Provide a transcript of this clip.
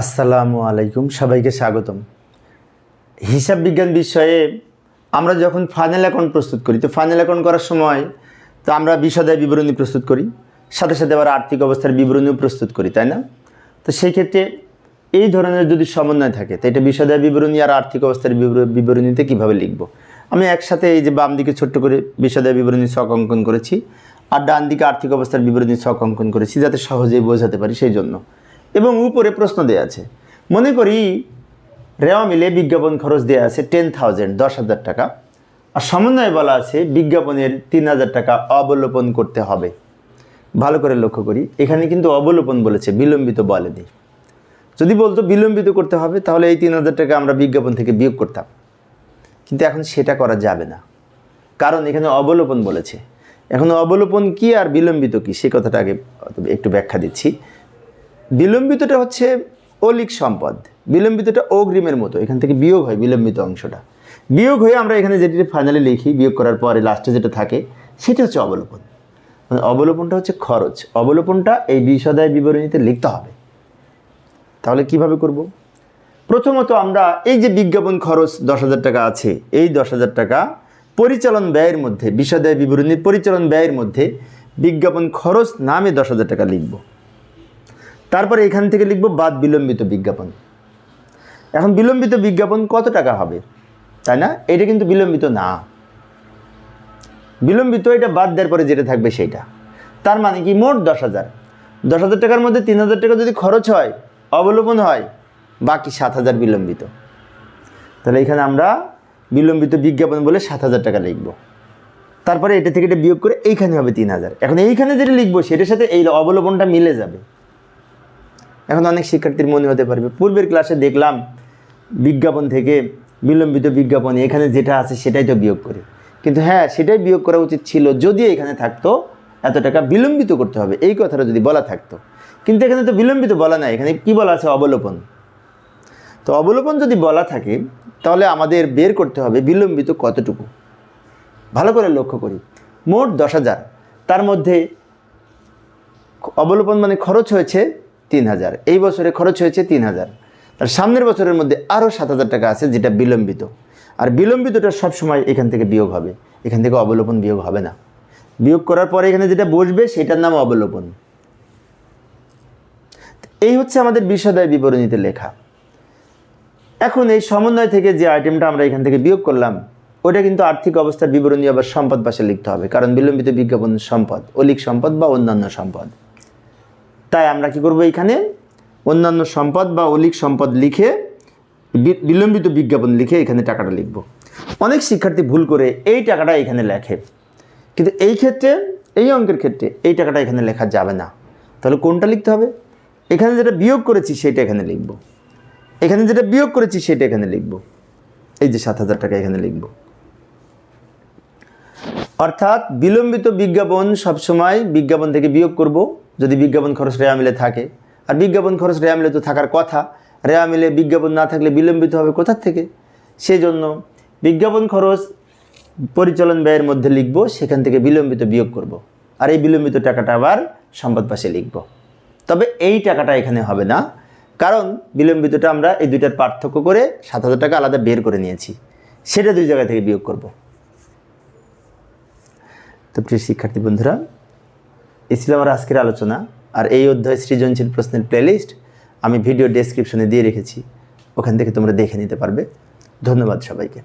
আসসালামু আলাইকুম, সবাইকে স্বাগতম। হিসাব বিজ্ঞান বিষয়ে আমরা যখন ফাইনাল অ্যাকাউন্ট প্রস্তুত করি, তো ফাইনাল অ্যাকাউন্ট করার সময় তো আমরা বিশদায় বিবরণী প্রস্তুত করি, সাথে সাথে আবার আর্থিক অবস্থার বিবরণীও প্রস্তুত করি, তাই না? তো সেই ক্ষেত্রে এই ধরনের যদি সমন্বয় থাকে, তো এটা বিশদায় বিবরণী আর আর্থিক অবস্থার বিবরণীতে কীভাবে লিখব? আমি একসাথে এই যে বাম দিকে ছোট্ট করে বিশদায় বিবরণী ছক অঙ্কন করেছি, আর ডান দিকে আর্থিক অবস্থার বিবরণী ছক অঙ্কন করেছি, যাতে সহজেই বোঝাতে পারি সেই জন্য। এবং উপরে প্রশ্ন দেওয়া আছে। মনে করি রেওয়া মিলে বিজ্ঞাপন খরচ দেওয়া আছে টেন থাউজেন্ড দশ হাজার টাকা। আর সমন্বয়ে বলা আছে বিজ্ঞাপনের তিন হাজার টাকা অবলোপন করতে হবে। ভালো করে লক্ষ্য করি, এখানে কিন্তু অবলোপন বলেছে, বিলম্বিত বলেনি। যদি বলতো বিলম্বিত করতে হবে, তাহলে এই তিন হাজার টাকা আমরা বিজ্ঞাপন থেকে বিয়োগ করতাম। কিন্তু এখন সেটা করা যাবে না। কারণ এখানে অবলোপন বলেছে। এখন অবলোপন কি আর বিলম্বিত কি, সে কথাটা আগে একটু ব্যাখ্যা দিচ্ছি। বিলম্বিতটা হচ্ছে অলিক সম্পদ। বিলম্বিতটা অগ্রিমের মতো, এখান থেকে বিয়োগ হয় বিলম্বিত অংশটা। বিয়োগ হয়ে আমরা এখানে যেটি ফাইনালি লিখি, বিয়োগ করার পরে লাস্টে যেটা থাকে, সেটা হচ্ছে অবলোপন। মানে অবলোপনটা হচ্ছে খরচ। অবলোপনটা এই বিশদায় বিবরণীতে লিখতে হবে। তাহলে কীভাবে করব? প্রথমত আমরা এই যে বিজ্ঞাপন খরচ দশ হাজার টাকা আছে, এই দশ হাজার টাকা পরিচালন ব্যয়ের মধ্যে বিষাদায় বিবরণীর পরিচালন ব্যয়ের মধ্যে বিজ্ঞাপন খরচ নামে দশ হাজার টাকা লিখব। তারপরে এখান থেকে লিখব বাদ বিলম্বিত বিজ্ঞাপন। এখন বিলম্বিত বিজ্ঞাপন কত টাকা হবে? তাই না? এটা কিন্তু বিলম্বিত না। বিলম্বিত এটা বাদ দেওয়ার পরে যেটা থাকবে সেইটা তার মানে কি? মোট দশ হাজার। দশ হাজার টাকার মধ্যে তিন হাজার টাকা যদি খরচ হয়, অবলোপন হয়, বাকি সাত হাজার বিলম্বিত। তাহলে এখানে আমরা বিলম্বিত বিজ্ঞাপন বলে সাত হাজার টাকা লিখব। তারপরে এটা থেকে এটা বিয়োগ করে এইখানে হবে তিন হাজার। এখন এইখানে যেটা লিখব, সেটার সাথে এই অবলোপনটা মিলে যাবে। এখন অনেক শিক্ষার্থীর মনে হতে পারবে। পূর্বের ক্লাসে দেখলাম বিজ্ঞাপন থেকে বিলম্বিত বিজ্ঞাপন এখানে যেটা আছে সেটাই তো বিয়োগ করি। কিন্তু হ্যাঁ সেটাই বিয়োগ করা উচিত ছিল যদি এখানে থাকতো এত টাকা বিলম্বিত করতে হবে, এই কথাটা যদি বলা থাকতো। কিন্তু এখানে তো বিলম্বিত বলা নাই, এখানে কি বলা আছে? অবলোপন। তো অবলোপন যদি বলা থাকে, তাহলে আমাদের বের করতে হবে বিলম্বিত কতটুকু? ভালো করে লক্ষ্য করি। মোট দশ হাজার। তার মধ্যে অবলোপন মানে খরচ হয়েছে তিন হাজার এই বছরে খরচ হয়েছে তিন হাজার তার সামনের বছরের মধ্যে আরও সাত হাজার টাকা আছে যেটা বিলম্বিত। আর বিলম্বিতটা সবসময় এখান থেকে বিয়োগ হবে। এখান থেকে অবলোপন বিয়োগ হবে না। বিয়োগ করার পরে এখানে যেটা বসবে সেটার নাম অবলোপন। এই হচ্ছে আমাদের বিষাদয় বিবরণীতে লেখা। এখন এই সমন্বয় থেকে যে আইটেমটা আমরা এখান থেকে বিয়োগ করলাম, ওটা কিন্তু আর্থিক অবস্থার বিবরণী আবার সম্পদ পাশে লিখতে হবে। কারণ বিলম্বিত বিজ্ঞাপন সম্পদ, অলিক সম্পদ বা অন্যান্য সম্পদ। তাই আমরা কি করব এখানে? অন্যান্য সম্পদ বা অলিক সম্পদ লিখে বিলম্বিত বিজ্ঞাপন লিখে এখানে টাকাটা লিখব। অনেক শিক্ষার্থী ভুল করে এই টাকাটা এখানে লেখে। কিন্তু এই ক্ষেত্রে, এই অঙ্কের ক্ষেত্রে এই টাকাটা এখানে লেখা যাবে না। তাহলে কোনটা লিখতে হবে? এখানে যেটা বিয়োগ করেছি সেটা এখানে লিখব। এখানে যেটা বিয়োগ করেছি সেটা এখানে লিখব। এই যে সাত হাজার টাকা এখানে লিখব। অর্থাৎ বিলম্বিত বিজ্ঞাপন সবসময় বিজ্ঞাপন থেকে বিয়োগ করব। যদি বিজ্ঞাপন খরচ রেয়া মিলে থাকে। আর বিজ্ঞাপন খরচ রেয়া মিলে তো থাকার কথা। রেয়া মিলে বিজ্ঞাপন না থাকলে বিলম্বিত হবে কোথার থেকে? সেই জন্য বিজ্ঞাপন খরচ পরিচালন ব্যয়ের মধ্যে লিখব, সেখান থেকে বিলম্বিত বিয়োগ করব। আর এই বিলম্বিত টাকাটা আবার সম্পদ পাশে লিখব। তবে এই টাকাটা এখানে হবে না। কারণ বিলম্বিতটা আমরা এই দুইটার পার্থক্য করে সাত হাজার টাকা আলাদা বের করে নিয়েছি। সেটা দুই জায়গা থেকে বিয়োগ করব। তো প্রিয় শিক্ষার্থী বন্ধুরা এই ছিল আমার আজকের আলোচনা। আর এই অধ্যায় সৃজনশীল প্রশ্নের প্লেলিস্ট আমি ভিডিও ডেসক্রিপশনে দিয়ে রেখেছি। ওখান থেকে তোমরা দেখে নিতে পারবে। ধন্যবাদ সবাইকে।